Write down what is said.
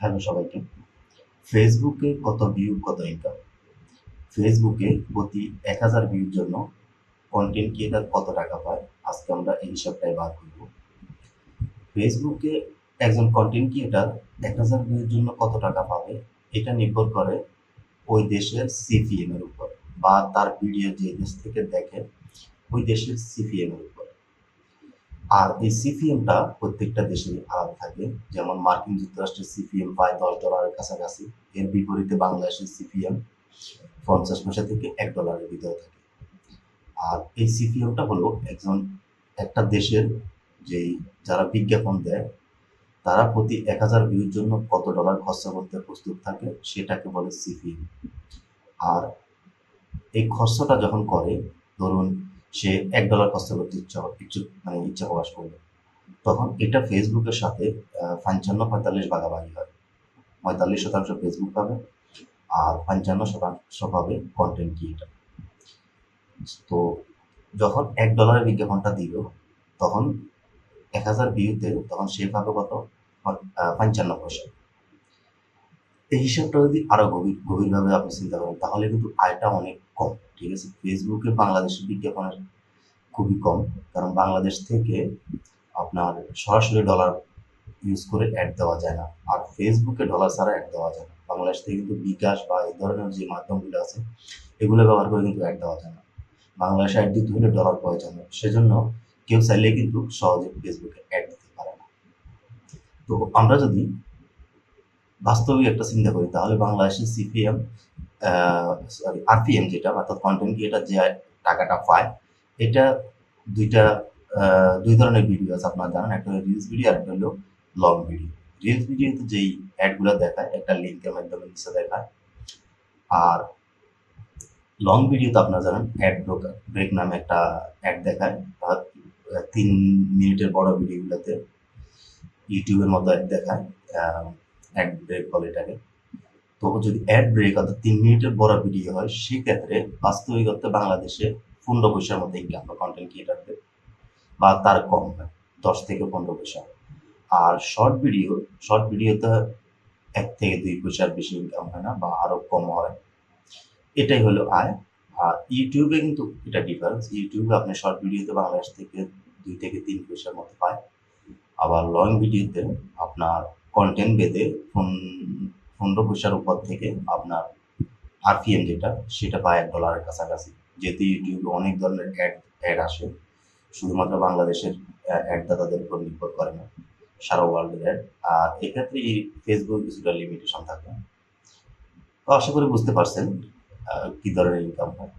Hello সবাইকে। ফেসবুকে কত ভিউ কত ইনকাম ফেসবুকে প্রতি এক হাজার ভিউর জন্য কন্টেন্ট ক্রিয়েটার কত টাকা পায়? আজকে আমরা এই হিসাবটাই বার করব। ফেসবুকে একজন কন্টেন্ট ক্রিয়েটার এক হাজার ভিউর জন্য কত টাকা পাবে? এটা নির্ভর করে ওই দেশের সিপিএম এর উপর বা তার ভিডিও যে দেশ থেকে দেখে ওই দেশের সিপিএম এর উপর। আর এই সিপিএমটা প্রত্যেকটা দেশে আলাদা থাকে। যেমন মার্কিন যুক্তরাষ্ট্রের সিপিএম প্রায় দশ ডলারের কাছাকাছি। এর বিপরীতে বাংলাদেশের সিপিএম পঞ্চাশ পয়সা থেকে এক ডলারের ভিতরে থাকে। আর এই সিপিএমটা হলো একজন, একটা দেশের যেই যারা বিজ্ঞাপন দেয়, তারা প্রতি এক হাজার ভিউর জন্য কত ডলার খরচা করতে প্রস্তুত থাকে সেটাকে বলে সিপিএম আর এই খরচটা যখন করে, ধরুন সে এক ডলার খরচা করতে ইচ্ছা ইচ্ছুক মানে ইচ্ছা প্রকাশ করবে তখন এটা ফেসবুকের সাথে পঞ্চান্ন পঁয়তাল্লিশ ভাগাভাগি হয় পঁয়তাল্লিশ শতাংশ ফেসবুক পাবে আর পঞ্চান্ন শতাংশ পাবে কন্টেন্ট ক্রিয়েটার তো যখন এক ডলারের বিজ্ঞাপনটা দিল, তখন এক হাজার ভিউতে তখন সে পাবে কত? পঞ্চান্ন পয়সা। এই হিসাবটা যদি আরও গভীর গভীরভাবে আপনি চিন্তা করেন, তাহলে কিন্তু আয়টা অনেক কম, ঠিক আছে? ফেসবুকে বাংলাদেশের বিজ্ঞাপনের খুবই কম, কারণ বাংলাদেশ থেকে আপনার সরাসরি ডলার ইউজ করে অ্যাড দেওয়া যায় না। আর ফেসবুকে ডলার ছাড়া অ্যাড দেওয়া যায় না। বাংলাদেশ থেকে কিন্তু বিকাশ বা এই ধরনের যে মাধ্যমগুলো আছে, এগুলো ব্যবহার করে কিন্তু অ্যাড দেওয়া যায় না। বাংলাদেশে অ্যাড দিতে হলে ডলার প্রয়োজন সেজন্য কেউ চাইলে কিন্তু সহজে ফেসবুকে অ্যাড দিতে পারে না। তো আমরা যদি বাস্তবিক একটা চিন্তা করি, তাহলে বাংলাদেশের সিপিএম সরি আরপিএম যেটা, অর্থাৎ কন্টেন্ট ক্রিয়েটার যে টাকাটা পায়, এটা দুইটা দুই ধরনের ভিডিও আছে, আপনারা জানেন, একটা হলো রিলস ভিডিও আর একটা হলো লং ভিডিও রিলস ভিডিওতে যেই অ্যাডগুলো দেখায়, একটা লিঙ্কের মাধ্যমে নিচে দেখায়, আর লং ভিডিওতে আপনারা জানেন অ্যাড ব্রোকার ব্রেক নামে একটা অ্যাড দেখায় তিন মিনিটের বড় ভিডিওগুলোতে ইউটিউবের মতো অ্যাড দেখায় অ্যাড ব্রেক বলে এটাকে। তো যদি অ্যাড ব্রেক অর্থাৎ তিন মিনিটের বড় ভিডিও হয়, সেক্ষেত্রে বাস্তবিক অর্থে বাংলাদেশে পনেরো পয়সার মধ্যে ইনকাম হয় কন্টেন্ট ক্রিয়েটারদের বা তার কম হয়, দশ থেকে পনেরো পয়সা। আর শর্ট ভিডিও শর্ট ভিডিওতে এক থেকে দুই পয়সার বেশি ইনকাম হয় না বা আরও কম হয়। এটাই হলো আয়। আর ইউটিউবে কিন্তু এটা ডিফারেন্স ইউটিউবে আপনি শর্ট ভিডিওতে বাংলাদেশ থেকে দুই থেকে তিন পয়সার মতো পায়। আবার লং ভিডিওতে আপনার কন্টেন্ট বেঁধে পনেরো পয়সার উপর থেকে আপনার আরপিএম যেটা, সেটা পায় এক ডলারের কাছাকাছি। যেহেতু ইউটিউবে অনেক ধরনের অ্যাড অ্যাড আসে, শুধুমাত্র বাংলাদেশের অ্যাড দাতাদের উপর নির্ভর করে না, সারা ওয়ার্ল্ডের অ্যাড আর এক্ষেত্রে এই ফেসবুক কিছুটা লিমিটেশন থাকে। তো আশা করি বুঝতে পারছেন কি ধরনের ইনকাম হয়।